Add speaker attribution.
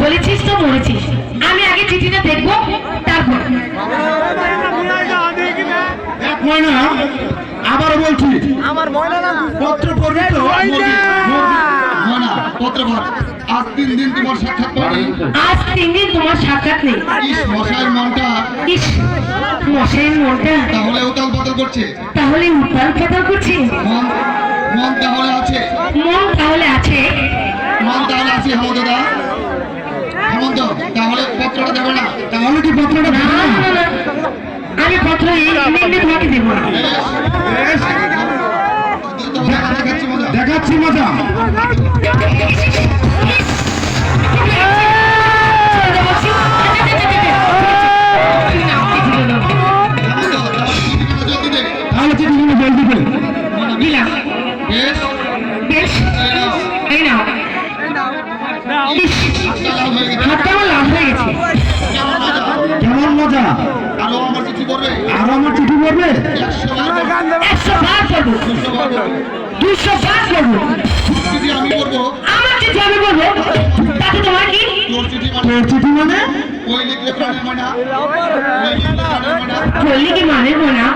Speaker 1: বলেছিস তো মরেছিস আমি আগে চিঠিটা দেখব তারপর।
Speaker 2: আবারও বলছি
Speaker 3: আমার ময়না
Speaker 2: পত্র পড়বি তো?
Speaker 4: ময়না! পত্র আজ তিন দিন তোমার সাক্ষাৎ পাইনি
Speaker 1: আজ তিন দিন তোমার সাক্ষাৎ নেই।
Speaker 4: ইস মশাইয়ের মনটা।
Speaker 1: ইস মশাইয়ের মনটা।
Speaker 4: তাহলে উতাল পাতাল করছে।
Speaker 1: তাহলে উত্তাল পাতাল করছে
Speaker 4: তাহলে
Speaker 2: কি পত্রটা
Speaker 1: না,
Speaker 2: দেবে না?
Speaker 1: না, না, না। আমি পত্র এমনি তোমাকে দেবো
Speaker 4: দেখাচ্ছি মজা
Speaker 2: দেখাচ্ছি মজা
Speaker 4: হেমন্ত তাহলে চিঠিখানা জলদি মজা। আরও আমার চিঠি করবে
Speaker 2: আর আমার চিঠি পড়বে?
Speaker 4: একশো বার করবে, দুশো বার করবে। চিঠি আমি করব
Speaker 1: আমার চিঠি আমি বলব তাতে তোমার কি?
Speaker 4: তোর চিঠি মানে?
Speaker 2: তোর চিঠি মানে?
Speaker 4: ওই লিখলে প্রাণের ময়না। ওই লিখলে প্রাণের ময়না।